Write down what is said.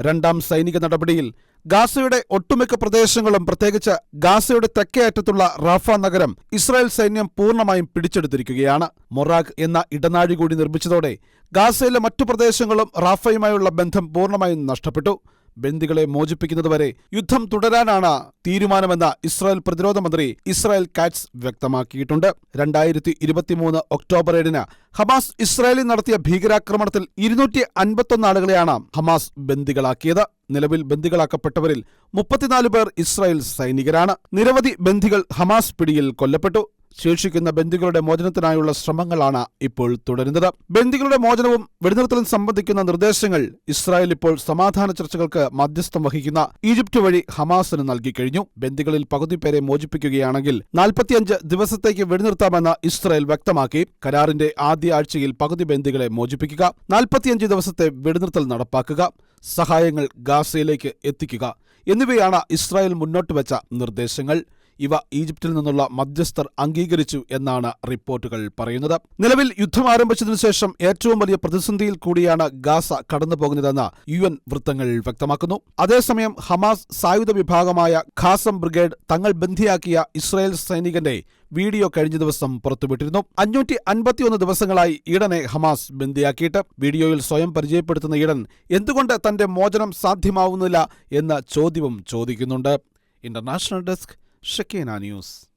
രണ്ടാം സൈനിക നടപടിയിൽ ഗാസയുടെ ഒട്ടുമിക്ക പ്രദേശങ്ങളും പ്രത്യേകിച്ച് ഗാസയുടെ തെക്കേ അറ്റത്തുള്ള റാഫ നഗരം ഇസ്രായേൽ സൈന്യം പൂർണമായും പിടിച്ചെടുത്തിരിക്കുകയാണ്. മൊറാഖ് എന്ന ഇടനാഴി കൂടി നിർമ്മിച്ചതോടെ ഗാസയിലെ മറ്റു പ്രദേശങ്ങളും റാഫയുമായുള്ള ബന്ധം പൂർണമായും നഷ്ടപ്പെട്ടു. ബന്ദികളെ മോചിപ്പിക്കുന്നതുവരെ യുദ്ധം തുടരാനാണ് തീരുമാനമെന്ന് ഇസ്രായേൽ പ്രതിരോധ മന്ത്രി ഇസ്രായേൽ കാറ്റ്സ് വ്യക്തമാക്കിയിട്ടുണ്ട്. രണ്ടായിരത്തി ഇരുപത്തിമൂന്ന് ഒക്ടോബർ ഏഴിന് ഹമാസ് ഇസ്രായേലിൽ നടത്തിയ ഭീകരാക്രമണത്തിൽ ഇരുന്നൂറ്റി അൻപത്തൊന്ന് ആളുകളെയാണ് ഹമാസ് ബന്ദികളാക്കിയത്. നിലവിൽ ബന്ദികളാക്കപ്പെട്ടവരിൽ മുപ്പത്തിനാല് പേർ ഇസ്രായേൽ സൈനികരാണ്. നിരവധി ബന്ദികൾ ഹമാസ് പിടിയിൽ കൊല്ലപ്പെട്ടു. ശേഷിക്കുന്ന ബന്ദികളുടെ മോചനത്തിനായുള്ള ശ്രമങ്ങളാണ് ഇപ്പോൾ തുടരുന്നത്. ബന്ദികളുടെ മോചനവും വെടിനിർത്തലും സംബന്ധിക്കുന്ന നിർദ്ദേശങ്ങൾ ഇസ്രായേൽ ഇപ്പോൾ സമാധാന ചർച്ചകൾക്ക് മധ്യസ്ഥം വഹിക്കുന്ന ഈജിപ്റ്റ് വഴി ഹമാസിന് നൽകിക്കഴിഞ്ഞു ബന്ദികളിൽ പകുതി പേരെ മോചിപ്പിക്കുകയാണെങ്കിൽ നാൽപ്പത്തിയഞ്ച് ദിവസത്തേക്ക് വെടിനിർത്താമെന്ന് ഇസ്രായേൽ വ്യക്തമാക്കി. കരാറിന്റെ ആദ്യ ആഴ്ചയിൽ പകുതി ബന്ദികളെ മോചിപ്പിക്കുക നാൽപ്പത്തിയഞ്ച് ദിവസത്തെ വെടിനിർത്തൽ നടപ്പാക്കുക സഹായങ്ങൾ ഗാസയിലേക്ക് എത്തിക്കുക എന്നിവയാണ് ഇസ്രായേൽ മുന്നോട്ട് വെച്ച നിർദ്ദേശങ്ങൾ. ഇവ ഈജിപ്തിൽ നിന്നുള്ള മധ്യസ്ഥർ അംഗീകരിച്ചു എന്നാണ് റിപ്പോർട്ടുകൾ പറയുന്നത്. നിലവിൽ യുദ്ധം ആരംഭിച്ചതിനു ശേഷം ഏറ്റവും വലിയ പ്രതിസന്ധിയിൽ കൂടിയാണ് ഗാസ കടന്നുപോകുന്നതെന്ന് യു എൻ വൃത്തങ്ങൾ വ്യക്തമാക്കുന്നു. അതേസമയം ഹമാസ് സായുധ വിഭാഗമായ ഖാസം ബ്രിഗേഡ് തങ്ങൾ ബന്ധിയാക്കിയ ഇസ്രായേൽ സൈനികന്റെ വീഡിയോ കഴിഞ്ഞ ദിവസം പുറത്തുവിട്ടിരുന്നു. അഞ്ഞൂറ്റി അൻപത്തിയൊന്ന് ദിവസങ്ങളായി ഈഡനെ ഹമാസ് ബന്ദിയാക്കിയിട്ട് വീഡിയോയിൽ സ്വയം പരിചയപ്പെടുത്തുന്ന ഈഡൻ എന്തുകൊണ്ട് തന്റെ മോചനം സാധ്യമാവുന്നില്ല എന്ന ചോദ്യവും ചോദിക്കുന്നുണ്ട്. International desk Shakena News。